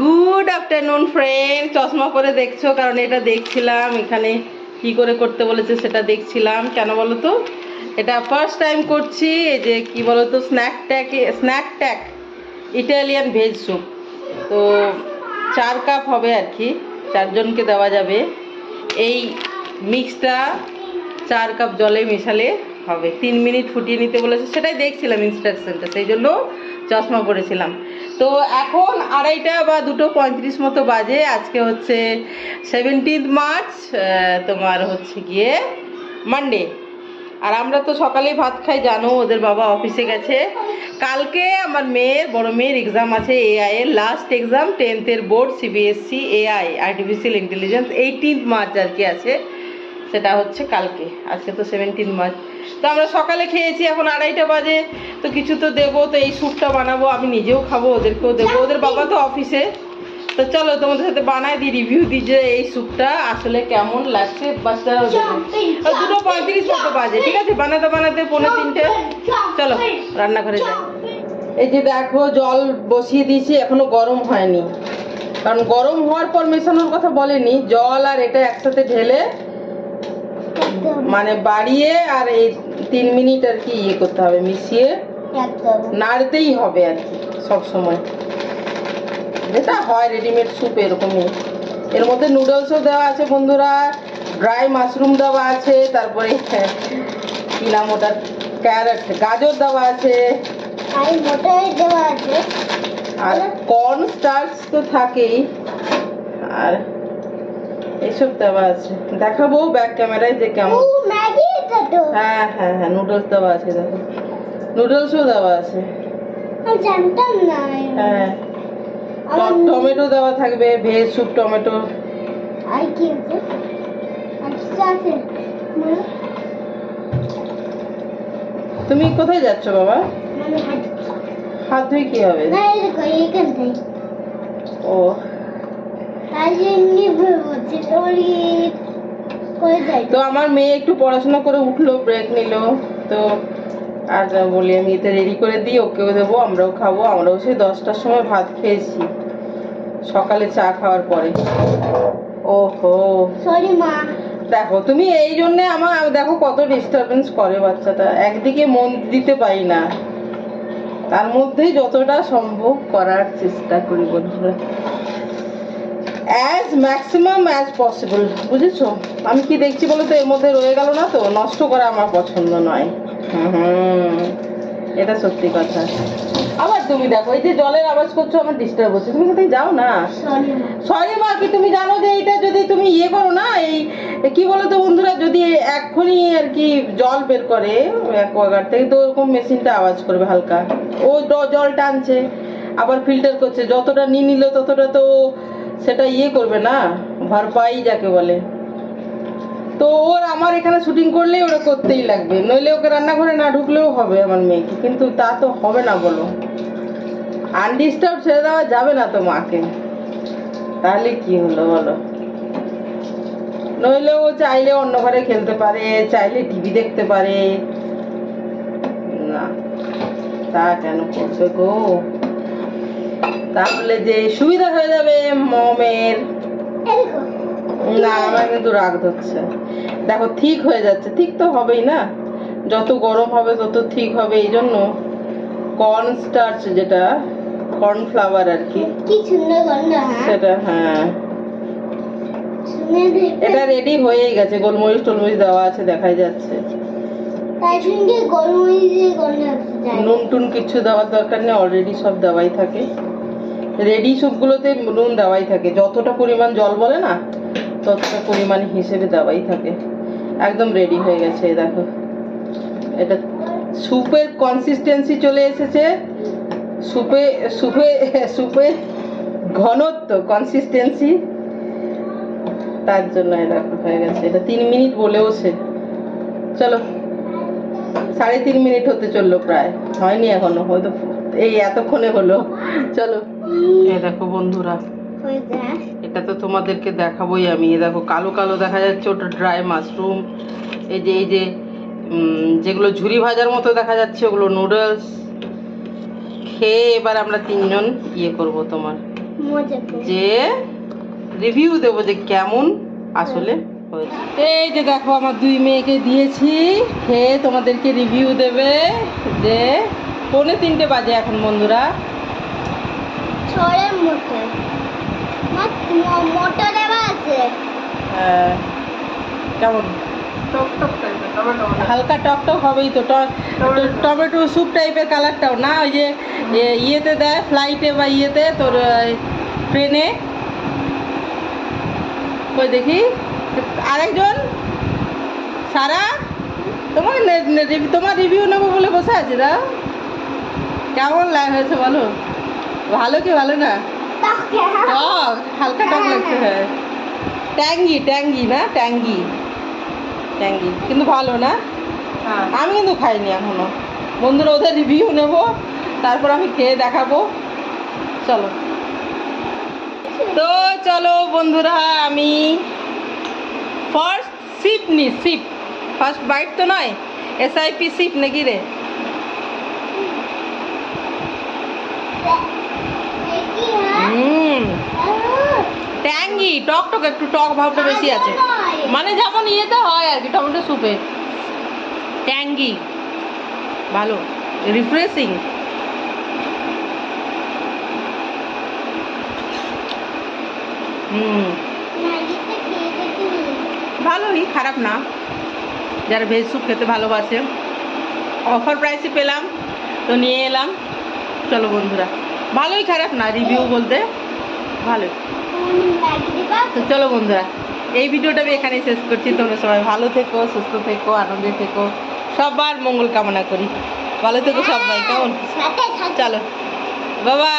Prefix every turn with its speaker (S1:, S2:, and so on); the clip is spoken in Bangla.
S1: গুড আফটারনুন ফ্রেন্ড চশমা পরে দেখছ, কারণ এটা দেখছিলাম। এখানে কি করে করতে বলেছে সেটা দেখছিলাম। কেন বলো তো? এটা ফার্স্ট টাইম করছি, এই যে কি বলো তো snack tack snack tack Italian veg soup তো চার কাপ হবে আর কি, চারজনকে দেওয়া যাবে। এই মিক্সটা চার কাপ জলে মেশালে হবে। তিন মিনিট ফুটিয়ে নিতে বলেছে, সেটাই দেখছিলাম ইনস্ট্রাকশনটা সেই জন্য চশমা পরেছিলাম। তো এখন আড়াইটা বা দুটো পঁয়ত্রিশ মতো বাজে, আজকে হচ্ছে সেভেন্টিন্থ মার্চ তোমার হচ্ছে গিয়ে মানডে আর আমরা তো সকালেই ভাত খাই, জানো, ওদের বাবা অফিসে গেছে। কালকে আমার মেয়ের, বড় মেয়ের এক্সাম আছে এআই এর last exam টেন্থের board CBSE AI artificial intelligence eighteenth March আর কি আছে। সেটা হচ্ছে কালকে। আজকে তো সেভেন্টিন মার্চ তো আমরা সকালে খেয়েছি এখন আড়াইটা বাজে। তো কিছু তো দেবো তো এই স্যুপটা বানাবো আমি নিজেও খাব ওদেরকেও দেবো। ওদের বাবা তো অফিসে। তো চলো তোমাদের সাথে বানায় দিই রিভিউ দিই যে এই স্যুপটা আসলে কেমন লাগছে। বাচ্চারাও দেবে দুটো পঁয়ত্রিশ মতো বাজে ঠিক আছে? বানাতে বানাতে পনেরো তিনটে। চলো রান্নাঘরে যাই। এই যে দেখো জল বসিয়ে দিয়েছি এখনও গরম হয়নি। কারণ গরম হওয়ার পর মেশানোর কথা বলেনি জল আর এটা একসাথে ঢেলে মানে বাড়িয়ে আর এই তিন মিনিট আর কি ইয়ে করতে হবে মিশিয়ে নাড়তেই হবে আর কি সব সময় যেটা হয় রেডিমেড স্যুপ এরকমই। এর মধ্যে নুডলসও দেওয়া আছে বন্ধুরা ড্রাই মাশরুম দেওয়া আছে তারপরে কি নাম ওটা ক্যারেট গাজর দেওয়া আছে। আর কর্ন স্টার্চ তো থাকেই। আর এইসব দেওয়া আছে। দেখাবো ব্যাক ক্যামেরায় যে কেমন। হ্যাঁ হ্যাঁ হ্যাঁ নুডলস দেওয়া আছে দেখো। নুডলসও দেওয়া আছে।
S2: জানতাম না
S1: হ্যাঁ। টমেটো দেওয়া থাকবে ভেজ স্যুপ টমেটো
S2: আর কি আছে?
S1: তুমি কোথায় যাচ্ছ বাবা?
S2: হাত
S1: ধুয়ে কি হবে? ও
S2: তাই জন্য বলছি তোরই করে যাই
S1: তো আমার মেয়ে একটু পড়াশোনা করে উঠল ব্রেক নিল। তো আর বলি আমি এটা রেডি করে দিই ওকেও দেবো আমরাও খাব আমরাও সেই দশটার সময় ভাত খেয়েছি। সকালে চা খাওয়ার পরে। ওহো।
S2: সরি মা।
S1: দেখো তুমি এই জন্যে আমার দেখো কত ডিস্টারবেন্স করে বাচ্চাটা। একদিকে মন দিতে পারি না। তার মধ্যেই যতটা সম্ভব করার চেষ্টা করি বন্ধুরা। অ্যাজ ম্যাক্সিমাম অ্যাজ পসিবল বুঝেছ? আমি কি দেখছি বলো তো এর মধ্যে রয়ে গেল না তো? নষ্ট করা আমার পছন্দ নয়। হুম। এটা সত্যি কথা। আবার তুমি দেখো এই যে জলের আওয়াজ করছ আমার ডিস্টার্ব হচ্ছে। তুমি কোথায় যাও না?
S2: সরি মা
S1: কি তুমি জানো যে এটা যদি তুমি ইয়ে করো না এই কি বলো তো বন্ধুরা যদি এক্ষুনি আর কি জল বের করে অ্যাকোয়াগার্ড থেকে তো ওরকম মেশিনটা আওয়াজ করবে হালকা। ও জল টানছে আবার ফিল্টার করছে। যতটা নিয়ে নিল ততটা তো সেটা ইয়ে করবে না, ভরপাই যাকে বলে। তো ওর আমার এখানে শুটিং করলেই ওরা করতেই লাগবে। নইলে ওকে রান্নাঘরে না ঢুকলেও হবে আমার মেয়েকে, কিন্তু তা তো হবে না বলো। আনডিস্টার্ব ছেড়ে দেওয়া যাবে না তো মাকে। তাহলে কি হলো বলো? নইলে ও চাইলে অন্য ঘরে খেলতে পারে, চাইলে টিভি দেখতে পারে। না, তা কেন করবে গো? তাহলে যে সুবিধা হয়ে যাবে মমের। না আমার কিন্তু রাগ ধরছে। দেখো ঠিক হয়ে যাচ্ছে। ঠিক তো হবেই না? যত গরম হবে তত ঠিক হবে। এই জন্য কর্ন স্টার্চ যেটা কর্নফ্লাওয়ার আর কি
S2: হ্যাঁ?
S1: সেটা হ্যাঁ। এটা রেডি হয়েই গেছে। গোলমরিচ টোলমরিচ দেওয়া আছে দেখাই যাচ্ছে। নুন টুন কিছু দেওয়ার দরকার নেই অলরেডি সব দেওয়াই থাকে। রেডি স্যুপগুলোতে নুন দেওয়াই থাকে। যতটা পরিমাণ জল বলে না, ততটা পরিমাণ হিসেবে দেওয়াই থাকে। একদম রেডি হয়ে গেছে দেখো। এটা স্যুপের কনসিস্টেন্সি চলে এসেছে। স্যুপে স্যুপে স্যুপে ঘনত্ব কনসিস্টেন্সি তার জন্য দেখো, হয়ে গেছে। এটা তিন মিনিট বলেওছে চলো, সাড়ে তিন মিনিট হতে চলল প্রায়। হয়নি এখনও, হয়তো এই এতক্ষণে হলো। চলো। এই দেখো বন্ধুরা এটা তো তোমাদেরকে দেখাবোই আমি। এই দেখো কালো কালো দেখা যাচ্ছে ওটা ড্রাই মাশরুম এই যে এই যে যেগুলো ঝুরি ভাজার মতো দেখা যাচ্ছে ওগুলো নুডলস খেয়ে এবার আমরা তিনজন ইয়ে করব তোমার। যে রিভিউ দেবো যে কেমন আসলে এই যে দেখো আমার দুই মেয়েকে দিয়েছি। খেয়ে তোমাদেরকে রিভিউ দেবে যে পৌনে তিনটে বাজে এখন বন্ধুরা।
S2: ছড়ের মোটর মোটর এবার আছে।
S1: আহ, কেমন? হালকা টক টক হবেই তো টমেটো স্যুপ টাইপের কালারটাও না? ওই যে ইয়েতে দেয় ফ্লাইটে বা ইয়েতে তোর ট্রেনে ওই দেখি? আরেকজন? সারা? তোমার তোমার রিভিউ নেব বলে বসে আছে দা কেমন লাগ হয়েছে বলো? ভালো কি ভালো না? টক হালকা টক লাগছে হ্যাঁ। ট্যাঙ্গি ট্যাঙ্গি না? ট্যাঙ্গি। ট্যাঙ্গি কিন্তু ভালো না? আমি কিন্তু খাইনি এখনও। বন্ধুরা ওদের রিভিউ নেব তারপর আমি খেয়ে দেখাবো। চলো। তো চলো বন্ধুরা আমি ফার্স্ট সিপ নি সিপ ফার্স্ট বাইট তো নয় এসআইপি সিপ নাকি রে
S2: কি হ্যাঁ
S1: হুম ট্যাঙ্গি, টক টক, একটু টক ভাবটা বেশি আছে। মানে যেমন ইয়েতে হয় আর কি, টমেটো স্যুপে ট্যাঙ্গি, ভালো রিফ্রেশিং হুম। ভালোই, খারাপ না। যারা ভেজ স্যুপ খেতে ভালোবাসে। অফার প্রাইসে পেলাম, তো নিয়ে এলাম। চলো বন্ধুরা, ভালোই খারাপ না রিভিউ বলতে ভালোই। তো চলো বন্ধুরা এই ভিডিওটা আমি এখানেই শেষ করছি। তোমরা সবাই ভালো থেকো সুস্থ থেকো আনন্দে থেকো। সবার মঙ্গল কামনা করি। ভালো থেকো সবাই কেমন? চলো বাবা